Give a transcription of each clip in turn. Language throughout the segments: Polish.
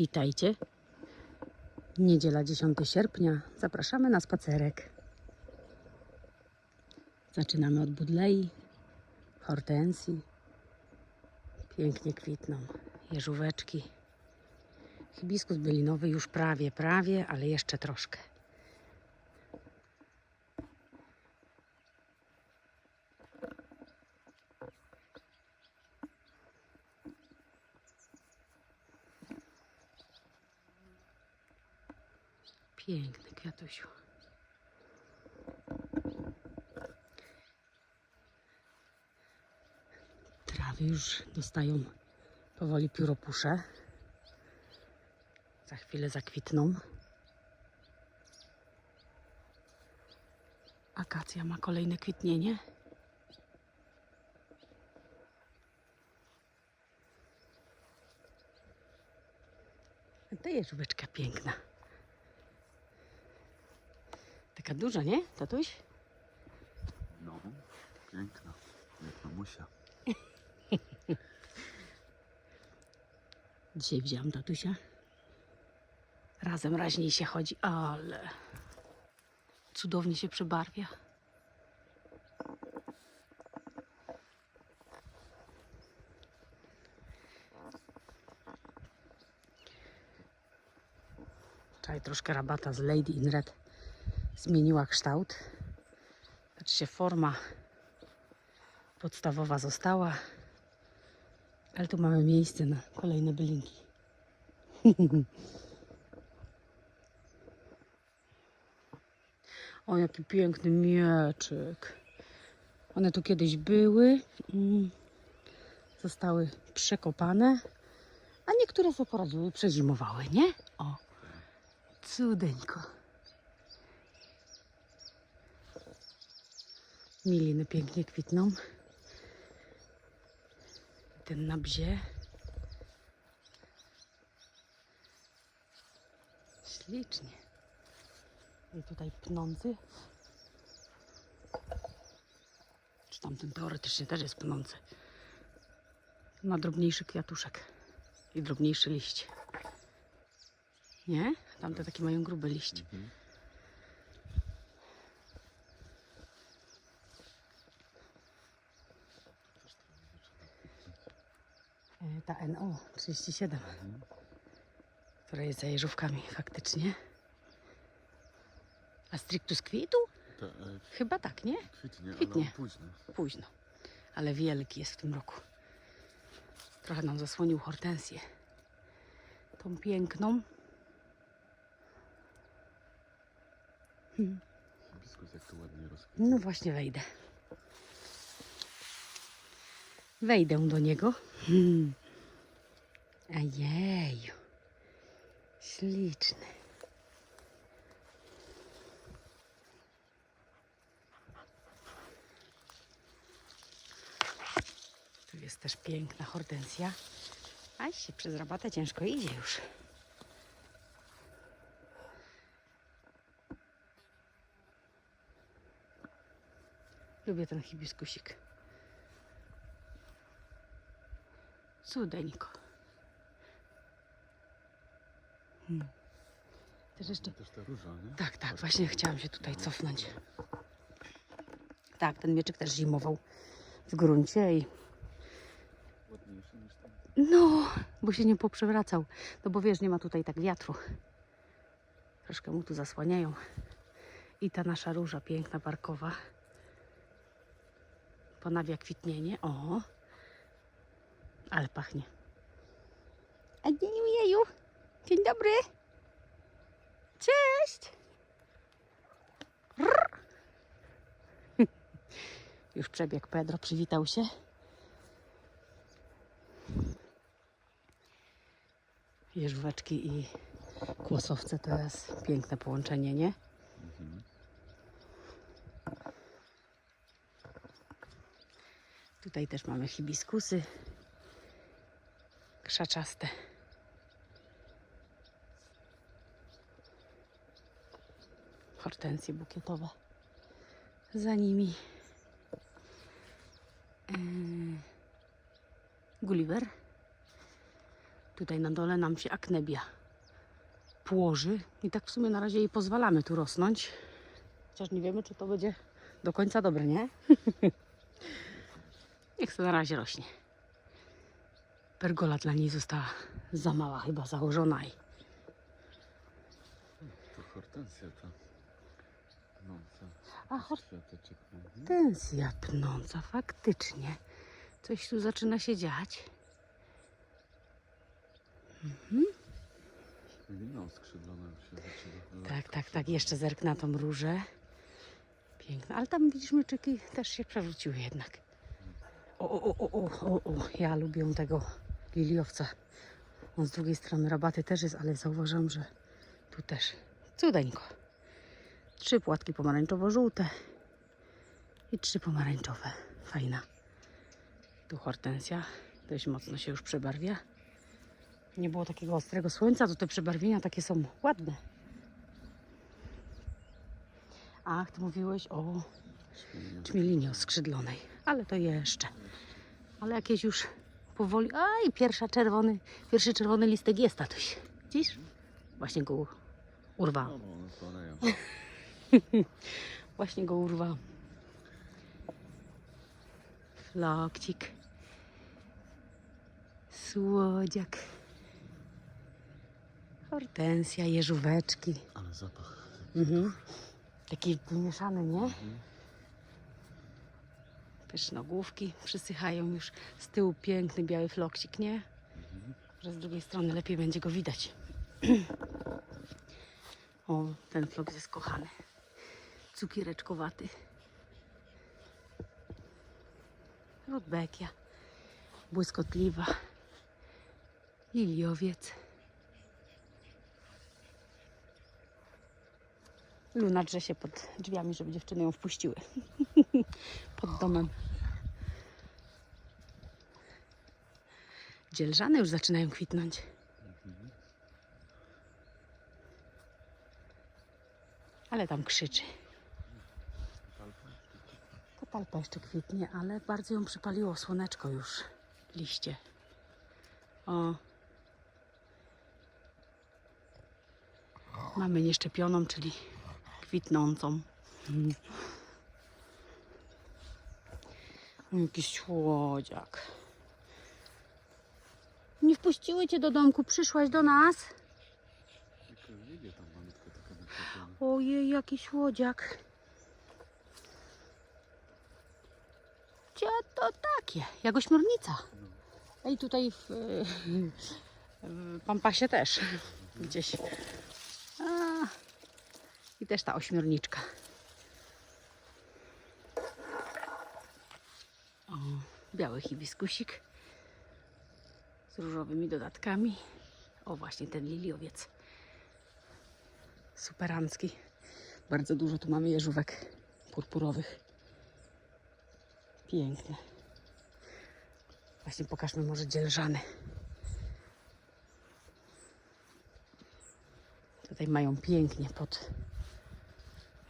Witajcie. Niedziela 10 sierpnia. Zapraszamy na spacerek. Zaczynamy od budlei, hortensji. Pięknie kwitną. Jeżóweczki. Hibiskus bylinowy już prawie, prawie, ale jeszcze troszkę. Piękny kwiatusiu. Trawy już dostają powoli pióropusze. Za chwilę zakwitną. Akacja ma kolejne kwitnienie. To jest żółweczka piękna. Taka duża, nie, tatuś? No, piękna. Jak mamusia. Dzisiaj wziąłam tatusia. Razem raźniej się chodzi, ale cudownie się przebarwia. Wczoraj troszkę rabata z Lady in Red zmieniła kształt. Się forma podstawowa została, ale tu mamy miejsce na kolejne bylinki. o, jaki piękny mieczyk. One tu kiedyś były. mm, Zostały przekopane. A niektóre sobie poradziły, przezimowały, nie? O, cudeńko. Miliny pięknie kwitną. Ten na bzie. Ślicznie. I tutaj pnący. Czy tamten teoretycznie też jest pnący. Ma drobniejszy kwiatuszek i drobniejsze liście. Nie? Tamte takie mają grube liście. Mhm. E, Ta NO 37, Mhm. która jest za jeżówkami faktycznie. A strictus kwitł? Ta, e, Chyba tak, nie? kwitnie, Kwitnie. ale późno. Późno. Ale wielki jest w tym roku. Trochę nam zasłonił hortensję. Tą piękną. Hmm. Hibiskus jak to ładnie. No właśnie wejdę. Wejdę do niego. Hmm. Ajeju. Śliczny. Tu jest też piękna hortensja. A się przez rabatę ciężko idzie już. Lubię ten hibiskusik. Cudeńko. Hmm. Też jeszcze... Też ta róża, nie? Tak, tak, właśnie chciałam się tutaj cofnąć. Tak, ten mieczyk też zimował w gruncie i Ładniejszy niż ten. no, bo się nie poprzewracał. No bo wiesz, nie ma tutaj tak wiatru. Troszkę mu tu zasłaniają. I ta nasza róża piękna, barkowa. Ponawia kwitnienie. O! Ale pachnie. A dzień jeju. Dzień dobry. Cześć. Rrr. Już przebiegł Pedro, przywitał się. Jeżóweczki i kłosowce to jest piękne połączenie, nie? Tutaj też mamy hibiskusy krzaczaste. Hortensje bukietowe. Za nimi yy, Gulliver. Tutaj na dole nam się aknebia płoży i tak w sumie na razie jej pozwalamy tu rosnąć. Chociaż nie wiemy, czy to będzie do końca dobre, nie? Niech to na razie rośnie. Pergola dla niej została za mała chyba założona i To hortensja ta. No, A, co? hor- Świateczek. Mhm. Tensja pnąca, faktycznie. Coś tu zaczyna się dziać. Lina oskrzydlona już się zaczyna. Tak, tak, tak. Jeszcze zerk na tą różę. Piękna. Ale tam widzisz, myczyki też się przewróciły jednak. O, o, o, o, o, o, o. Ja lubię tego liliowca. On z drugiej strony rabaty też jest, ale zauważam, że tu też cudeńko. Trzy płatki pomarańczowo-żółte i trzy pomarańczowe. Fajna. Tu hortensja dość mocno się już przebarwia. Nie było takiego ostrego słońca, to te przebarwienia takie są ładne. Ach, ty mówiłeś o czmielinie oskrzydlonej, ale to jeszcze. Ale jakieś już powoli. Aj, pierwsza czerwony, pierwszy czerwony listek jest, tatuś. Widzisz? Właśnie go urwałam. No, spadają. Właśnie go urwałam. Flokcik. Słodziak. Hortensja, jeżóweczki. Ale zapach. Mhm. Taki wymieszany, nie? Mhm. Pysznogłówki przysychają już. Z tyłu piękny biały flokcik, nie? Mhm. Że z drugiej strony lepiej będzie go widać. o, ten flok jest kochany. Cukiereczkowaty. Rudbekia. Błyskotliwa. Liliowiec. Luna drze się pod drzwiami, żeby dziewczyny ją wpuściły. pod domem. Dzielżany już zaczynają kwitnąć. Ale tam krzyczy. Talpa jeszcze kwitnie, ale bardzo ją przypaliło słoneczko już. Liście. O. Mamy nieszczepioną, czyli kwitnącą. Mm. Jakiś słodziak. Nie wpuściły cię do domku, przyszłaś do nas. Ojej, jaki słodziak. To takie? Jak ośmiornica. No. I tutaj w, w Pampasie też. Gdzieś. A, I też ta ośmiorniczka. O, biały hibiskusik z różowymi dodatkami. O, właśnie ten liliowiec. Superancki. Bardzo dużo tu mamy jeżówek purpurowych. Piękne. Właśnie pokażmy może dzielżany. Tutaj mają pięknie pod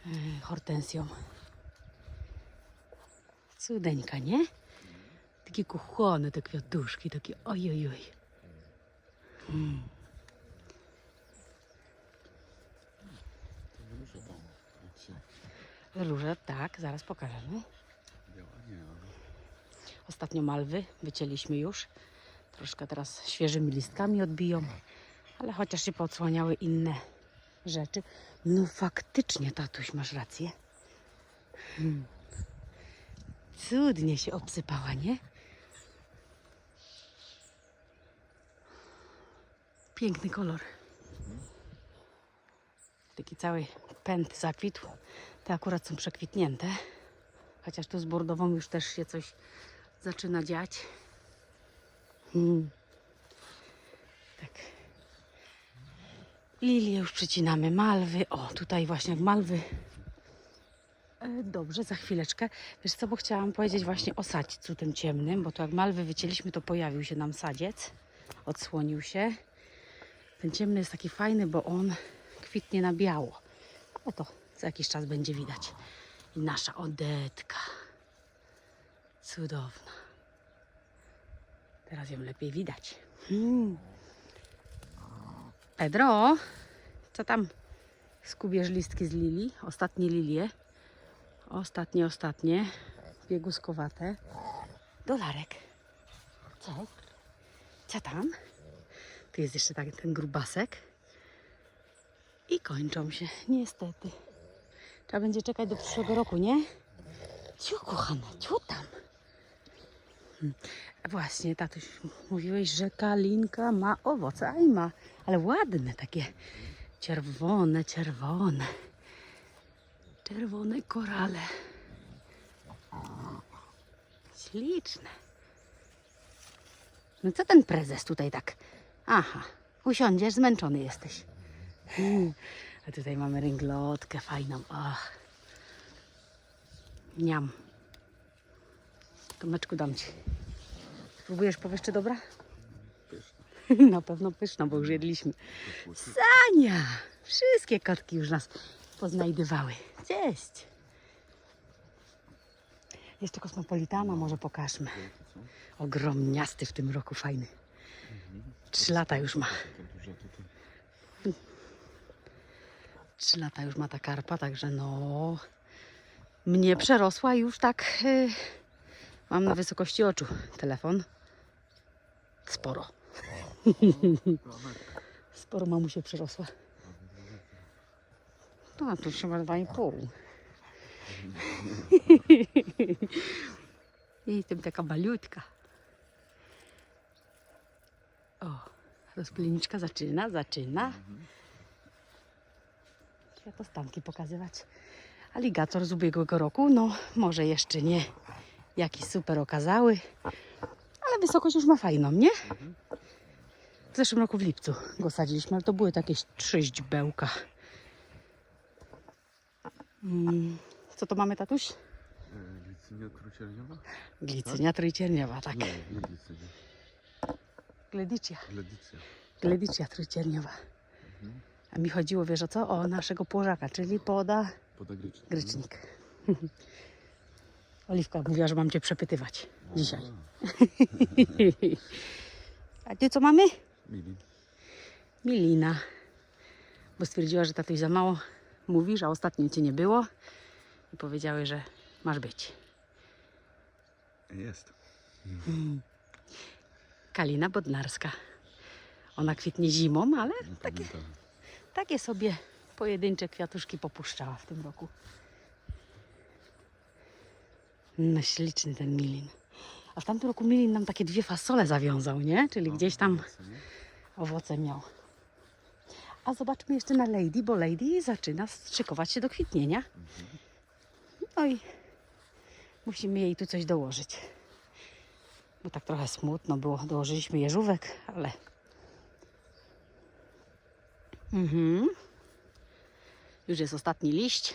e, hortensją. Cudeńka, nie? Takie kuchone te kwiatuszki, takie ojojoj. Mm. Się Róże, tak, zaraz pokażemy. Ostatnio malwy wycięliśmy już. Troszkę teraz świeżymi listkami odbiją, ale chociaż się poodsłaniały inne rzeczy. No faktycznie, tatuś, masz rację. Hmm. Cudnie się obsypała, nie? Piękny kolor. Taki cały pęd zakwitł. Te akurat są przekwitnięte. Chociaż tu z bordową już też się coś zaczyna dziać. Hmm. Tak. Lilie już przycinamy, malwy. O, tutaj właśnie malwy. E, Dobrze, za chwileczkę. Wiesz co, bo chciałam powiedzieć właśnie o sadźcu tym ciemnym, bo to jak malwy wycięliśmy, to pojawił się nam sadziec. Odsłonił się. Ten ciemny jest taki fajny, bo on kwitnie na biało. O to za jakiś czas będzie widać. I nasza odetka. Cudowna. Teraz ją lepiej widać. Mm. Pedro, co tam? Skubiesz listki z lilii, ostatnie lilie. Ostatnie, ostatnie. Bieguskowate. Dolarek. Co? Co tam? Tu jest jeszcze tak, ten grubasek. I kończą się, niestety. Trzeba będzie czekać do przyszłego roku, nie? Ciu, kochana, ciu tam. Właśnie, tatuś, mówiłeś, że kalinka ma owoce, a i ma, ale ładne takie, czerwone, czerwone. Czerwone korale. Śliczne. No co ten prezes tutaj tak? Aha, usiądziesz, zmęczony jesteś. A tutaj mamy ringlotkę fajną. Ach. Niam. Tomeczku dam ci. Spróbujesz powierzchę dobra? Pyszne. Na pewno pyszna, bo już jedliśmy. To płyty. Ania! Wszystkie kotki już nas poznajdywały. Cześć! Jeszcze kosmopolitana może pokażmy. Ogromniasty w tym roku, fajny. Trzy lata już ma. Trzy lata już ma ta karpa, także no... Mnie przerosła już tak... y, mam na wysokości oczu telefon. Sporo. Sporo mamu się przerosła. No, tu trzeba dwa i pół. I tym taka malutka. O, rozpylniczka zaczyna, zaczyna. Światostanki pokazywać. Aligator z ubiegłego roku, no może jeszcze nie jakiś super okazały, ale wysokość już ma fajną, nie? W zeszłym roku w lipcu go sadziliśmy, ale to były takie trzy źdźbełka. Mm, Co to mamy, tatuś? E, Licynia trucielniowa? Glicynia trójcierniowa, tak. Nie, nie licynia. Gledicia. Trójcierniowa. A mi chodziło, wiesz o co? O naszego płożaka, czyli poda Podagryczny. grycznik. Oliwka mówiła, że mam cię przepytywać dzisiaj. A ty co mamy? Mili. Milina. Bo stwierdziła, że tatuś za mało mówisz, a ostatnio cię nie było. I powiedziały, że masz być. Jest. Kalina Bodnarska. Ona kwitnie zimą, ale Nie takie, takie sobie pojedyncze kwiatuszki popuszczała w tym roku. No śliczny ten milin. A w tamtym roku milin nam takie dwie fasole zawiązał, nie? Czyli O, gdzieś tam owoce, miał. A zobaczmy jeszcze na Lady, bo Lady zaczyna szykować się do kwitnienia. No i musimy jej tu coś dołożyć. Bo tak trochę smutno było. Dołożyliśmy jeżówek, ale... Mhm. Już jest ostatni liść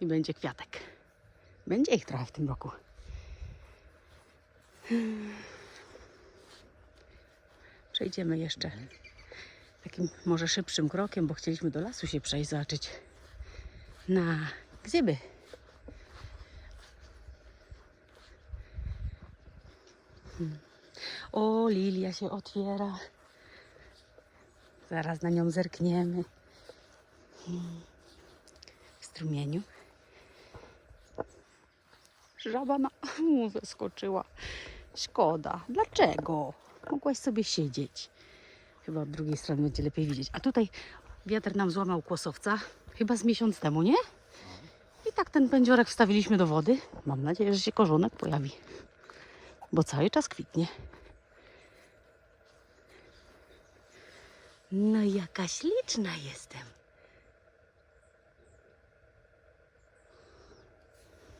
i będzie kwiatek. Będzie ich trochę w tym roku. Przejdziemy jeszcze takim może szybszym krokiem, bo chcieliśmy do lasu się przejść, zobaczyć na gzyby. Hmm. O, lilia się otwiera. Zaraz na nią zerkniemy. Hmm. W strumieniu. Żaba na... U, zaskoczyła. Szkoda. Dlaczego? Mogłaś sobie siedzieć. Chyba od drugiej strony będzie lepiej widzieć. A tutaj wiatr nam złamał kłosowca. Chyba z miesiąc temu, nie? I tak ten pędziorek wstawiliśmy do wody. Mam nadzieję, że się korzonek pojawi. Bo cały czas kwitnie. No jaka śliczna jestem.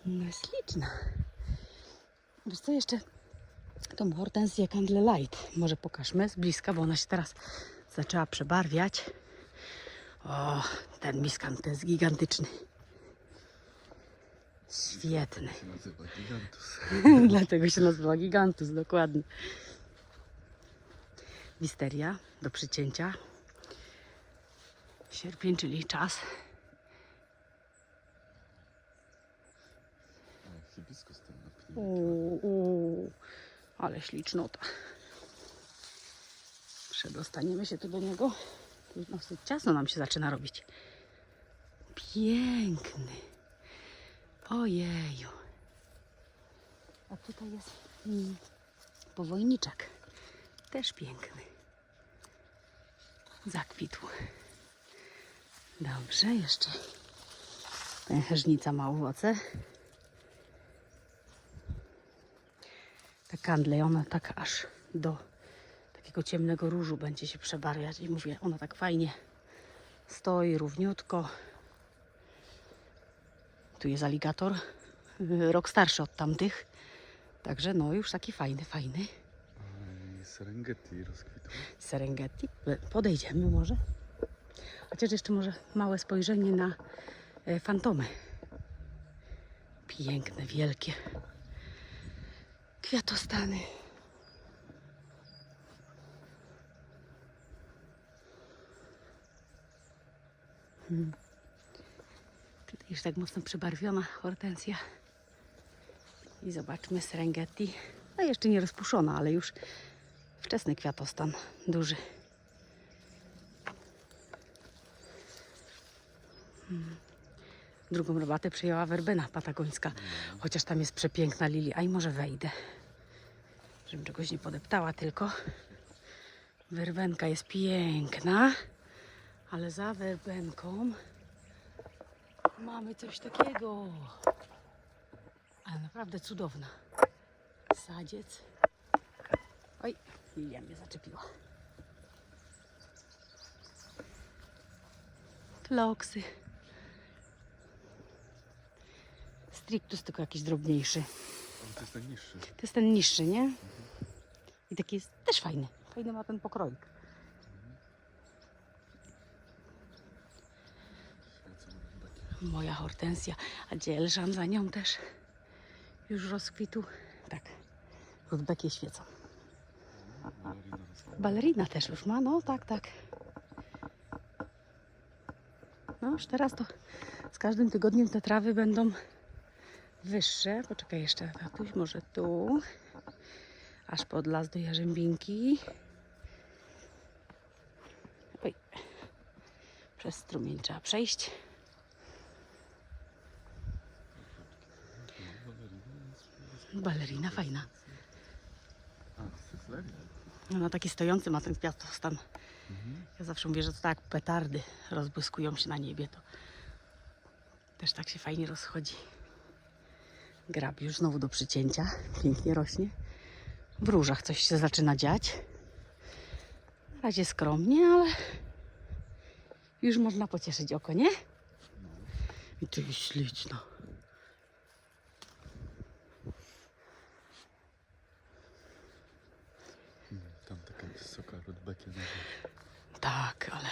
No śliczna. Wiesz co jeszcze? Tą hortensję Candle Light może pokażmy z bliska, bo ona się teraz zaczęła przebarwiać. O, ten miskant to jest gigantyczny. Świetny. się nazywa Gigantus. Dlatego się nazywa Gigantus, dokładnie. Wisteria do przycięcia. Sierpień, czyli czas. O, hibiskus tam na Uuu, uuu, ale ślicznota. Przedostaniemy się tu do niego. No, ciasno nam się zaczyna robić. Piękny. Ojeju. A tutaj jest mm, powojniczek. Też piękny. Zakwitł. Dobrze, jeszcze pęcherzynica ma owoce. Ta kandle, ona tak aż do takiego ciemnego różu będzie się przebarwiać. I mówię, ona tak fajnie stoi równiutko. Tu jest aligator, y, rok starszy od tamtych. Także no już taki fajny, fajny. I Serengeti rozkwitło. Serengeti. E, Podejdziemy może. Chociaż jeszcze może małe spojrzenie na e, fantomy. Piękne, wielkie kwiatostany. Hmm. Już tak mocno przybarwiona hortensja. I zobaczmy Serengeti. No jeszcze nie rozpuszczona, ale już Wczesny kwiatostan, duży. Mm. Drugą robatę przyjęła werbena patagońska, chociaż tam jest przepiękna lilia. I może wejdę, żebym czegoś nie podeptała tylko. Werbenka jest piękna, ale za werbenką mamy coś takiego. Ale naprawdę cudowna. Sadziec. Oj, lilia mnie zaczepiła. Kloksy. Strictus tylko jakiś drobniejszy. Ale to jest najniższy. To jest ten niższy, nie? I taki jest też fajny. Fajny ma ten pokroik. Moja hortensja, a dzielżan za nią też już rozkwitł. Tak, rudbekie świecą. Balerina. Balerina też już ma, no tak, tak. No już teraz to z każdym tygodniem te trawy będą wyższe. Poczekaj jeszcze, tatuś, może tu. Aż pod las do Jarzębinki. Oj. Przez strumień trzeba przejść. No, balerina fajna. Ona taki stojący ma ten kwiatostan. Ja zawsze mówię, że to tak petardy rozbłyskują się na niebie. To też tak się fajnie rozchodzi. Grab już znowu do przycięcia. Pięknie rośnie. W różach coś się zaczyna dziać. Na razie skromnie, ale już można pocieszyć oko, nie? I to jest śliczna. Tam taka wysoka rudbekiana. Tak, ale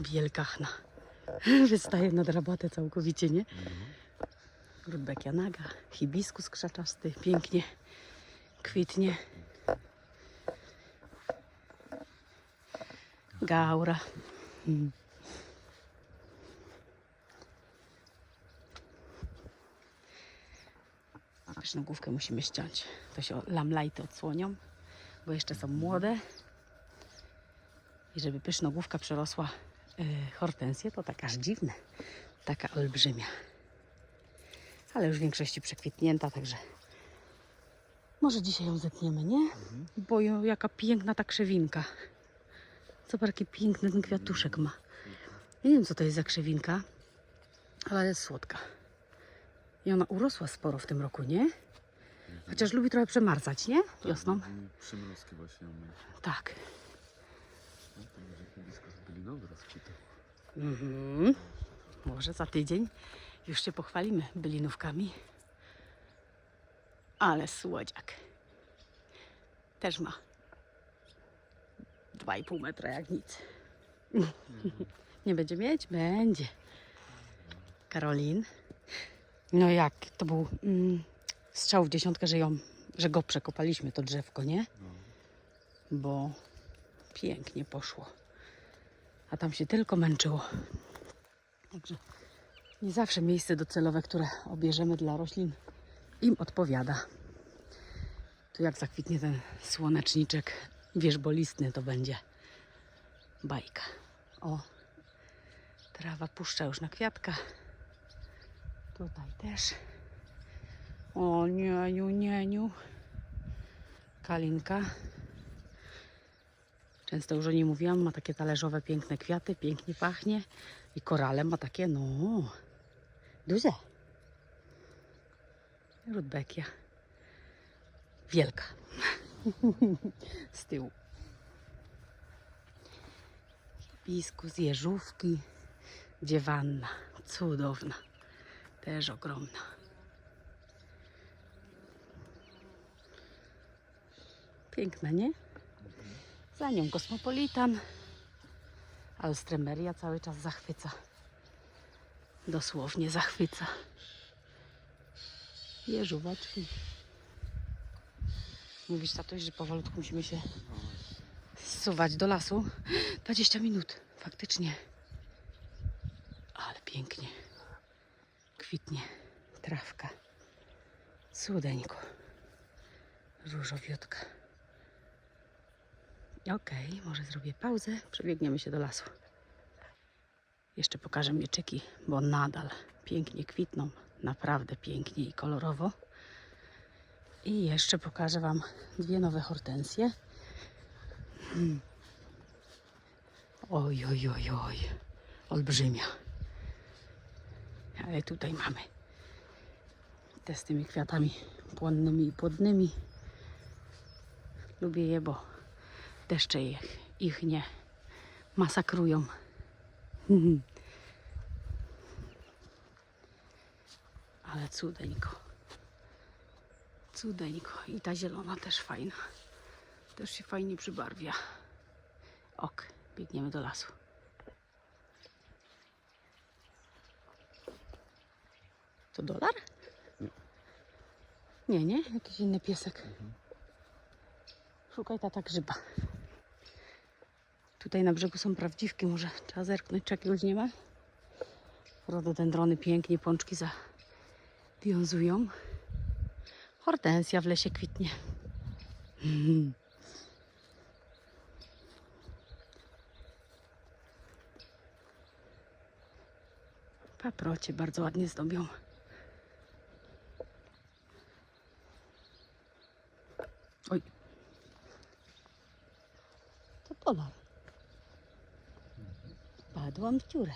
wielkachna. Wystaje nad rabatę całkowicie, nie? Rudbekia naga, hibiskus krzaczasty, pięknie kwitnie. Gaura. Mm. Pyszną musimy ściąć. To się lamlajty odsłonią, bo jeszcze są młode. I żeby pyszna przerosła y, hortensję, to tak aż dziwne. Taka olbrzymia ale już w większości przekwitnięta, także może dzisiaj ją zetniemy, nie? Bo ją, jaka piękna ta krzewinka. Zobacz, jaki piękny ten kwiatuszek ma. Ja nie wiem, co to jest za krzewinka, ale jest słodka. I ona urosła sporo w tym roku, nie? Chociaż lubi trochę przemarzać, nie? Wiosną. Tak, i Przymrozki właśnie mamy. Tak. No. Mhm. Może za tydzień już się pochwalimy bylinówkami. Ale słodziak. Też ma 2,5 metra jak nic. Nie będzie mieć? Będzie. Karolin. No jak? To był mm, strzał w dziesiątkę, że, ją, że go przekopaliśmy, to drzewko, nie? No. Bo pięknie poszło. A tam się tylko męczyło. Także nie zawsze miejsce docelowe, które obierzemy dla roślin, im odpowiada. Tu jak zakwitnie ten słoneczniczek wierzbolistny, to będzie bajka. O, trawa puszcza już na kwiatka. Tutaj też. O, nieniu, nieniu. Kalinka. Często już o niej mówiłam, ma takie talerzowe, piękne kwiaty, pięknie pachnie. I korale ma takie, no, duże. Rudbekia. Wielka. Z tyłu. Hibiskus, jeżówki, dziewanna. Cudowna. Też ogromna. Piękna, nie? Za nią kosmopolitan. Alstremeria cały czas zachwyca. Dosłownie zachwyca. Jeżuwaczki. Mówisz tatuś, że powolutku musimy się zsuwać do lasu. 20 minut, faktycznie. Ale pięknie. Kwitnie trawka. Cudeńko. Różowiutka. Okej, może zrobię pauzę. Przebiegniemy się do lasu. Jeszcze pokażę mieczyki, bo nadal pięknie kwitną. Naprawdę pięknie i kolorowo. I jeszcze pokażę Wam dwie nowe hortensje. Hmm. Oj, oj, oj, oj. Olbrzymia. Ale tutaj mamy te z tymi kwiatami płonnymi i płodnymi. Lubię je, bo deszcze ich, ich nie masakrują. Ale cudeńko. Cudeńko. I ta zielona też fajna. Też się fajnie przybarwia. Ok, biegniemy do lasu. To dolar? Nie, nie? Jakiś inny piesek. Szukaj tata grzyba. Tutaj na brzegu są prawdziwki, może trzeba zerknąć, czy jakiegoś nie ma. Rododendrony pięknie, pączki zawiązują. Hortensja w lesie kwitnie. Paprocie bardzo ładnie zdobią. Oj. To dolar. Padłam w dziurę.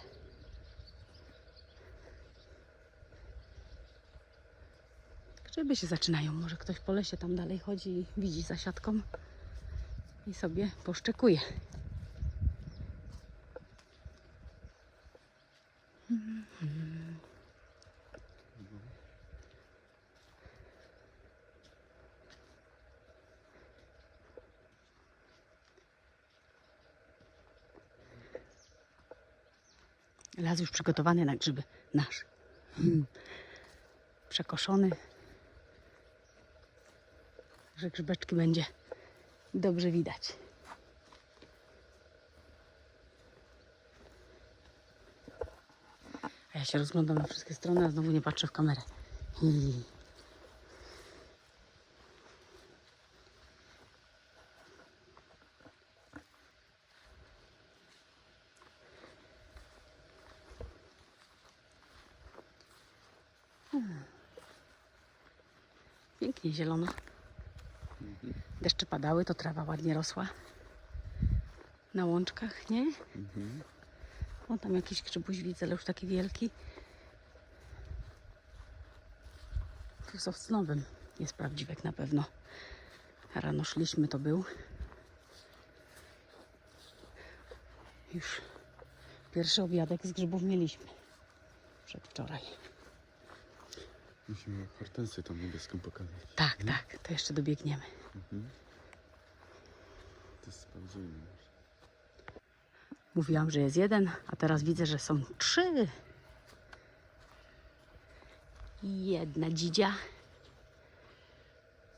Grzyby się zaczynają. Może ktoś po lesie tam dalej chodzi i widzi za siatką i sobie poszczekuje. Las już przygotowany na grzyby. Nasz. Hmm. Przekoszony. Że grzybeczki będzie dobrze widać. A ja się rozglądam na wszystkie strony, a znowu nie patrzę w kamerę. Hmm. Zielono. Deszcze padały, to trawa ładnie rosła. Na łączkach, nie? Mhm. O, tam jakiś grzybuś widzę, ale już taki wielki. Tu z owcnowym jest prawdziwek na pewno. Rano szliśmy, to był. Już pierwszy obiadek z grzybów mieliśmy. Przedwczoraj. Musimy hortensję tą niebieską pokazać. Tak, tak, to jeszcze dobiegniemy. Mhm. To spauzujmy. Mówiłam, że jest jeden, a teraz widzę, że są trzy. Jedna dzidzia.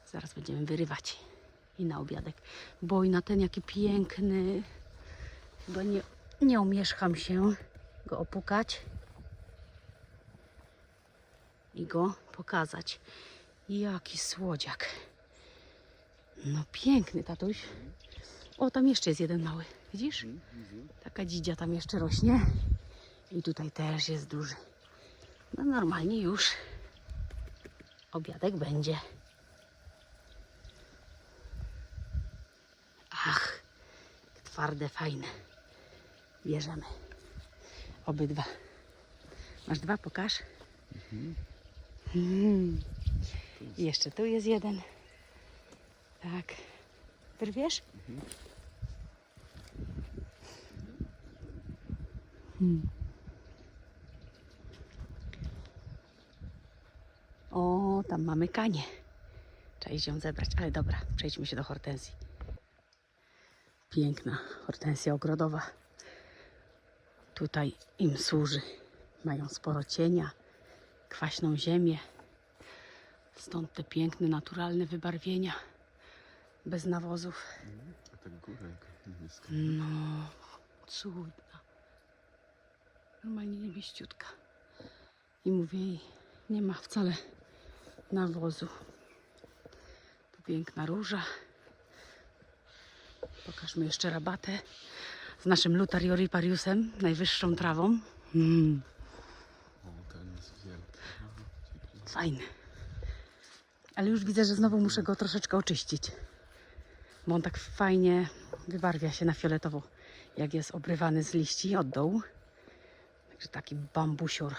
Zaraz będziemy wyrywać. I na obiadek. Bo i na ten jaki piękny. Chyba nie, nie omieszkam się go opukać. I go pokazać. Jaki słodziak. No piękny tatuś. O, tam jeszcze jest jeden mały. Widzisz? Mhm. Taka dzidzia tam jeszcze rośnie. I tutaj też jest duży. No normalnie już obiadek będzie. Ach, twarde, fajne. Bierzemy. Obydwa. Masz dwa, pokaż. Mm. I Jeszcze tu jest jeden. Tak. Wyrwiesz? Hmm. O, tam mamy kanie. Trzeba iść ją zebrać, ale dobra, przejdźmy się do hortensji. Piękna hortensja ogrodowa. Tutaj im służy. Mają sporo cienia, kwaśną ziemię. Stąd te piękne, naturalne wybarwienia. Bez nawozów. A tak góra jaka niebieska. No, cudna. Normalnie niebieściutka. I mówię jej, nie ma wcale nawozu. Tu piękna róża. Pokażmy jeszcze rabatę z naszym Lutarioripariusem, najwyższą trawą. Mm, O, ten jest wielki. No, ciekawe. Fajny. Ale już widzę, że znowu muszę go troszeczkę oczyścić. Bo on tak fajnie wybarwia się na fioletowo, jak jest obrywany z liści od dołu. Także taki bambusior.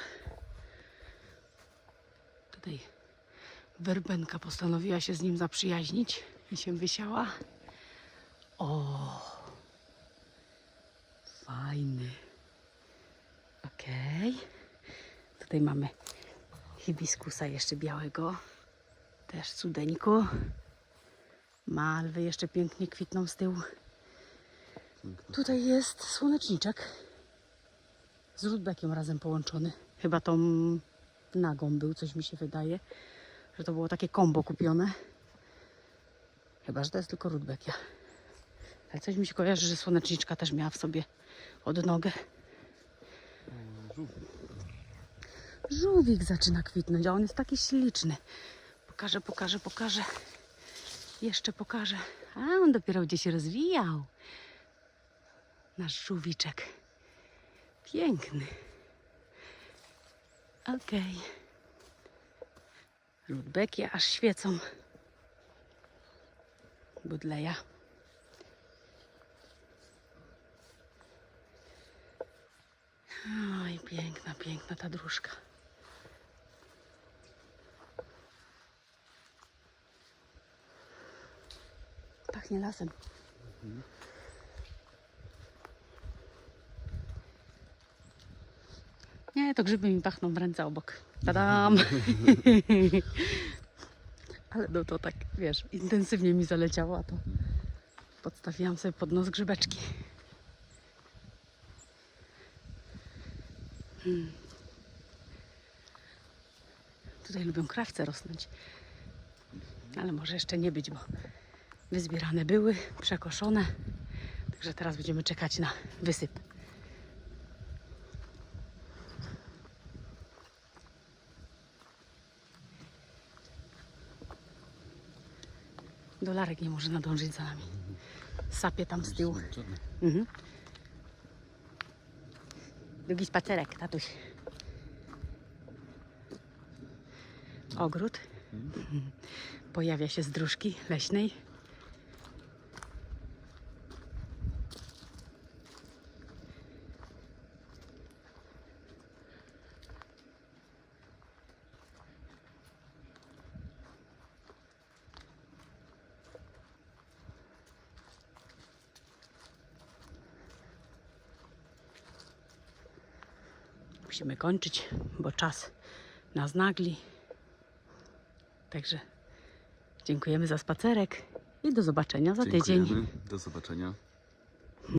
Tutaj werbenka postanowiła się z nim zaprzyjaźnić i się wysiała. O, fajny. Okej. Tutaj mamy hibiskusa jeszcze białego. Też cudeńku. Malwy jeszcze pięknie kwitną z tyłu. Tutaj jest słoneczniczek z rudbekiem razem połączony. Chyba tą nagą był, coś mi się wydaje, że to było takie kombo kupione. Chyba, że to jest tylko rudbekia. Ale coś mi się kojarzy, że słoneczniczka też miała w sobie odnogę. O, żółw. Żółwik zaczyna kwitnąć, a on jest taki śliczny. Pokażę, pokażę, pokażę. Jeszcze pokażę. A on dopiero będzie się rozwijał. Nasz żółwiczek. Piękny. Okej. Rudbekie aż świecą. Budleja. Oj, piękna, piękna ta dróżka. Pachnie lasem. Nie, to grzyby mi pachną w ręce obok. Tadam! Ale no to tak, wiesz, intensywnie mi zaleciało, a to podstawiłam sobie pod nos grzybeczki. Hmm. Tutaj lubią krawce rosnąć. Ale może jeszcze nie być, bo wyzbierane były, przekoszone. Także teraz będziemy czekać na wysyp. Dolarek nie może nadążyć za nami. Sapie tam z tyłu. Mhm. Drugi spacerek, tatuś. Ogród. Mhm. Pojawia się z dróżki leśnej. Musimy kończyć, bo czas nas nagli. Także dziękujemy za spacerek i do zobaczenia za tydzień. Dziękujemy. Do zobaczenia.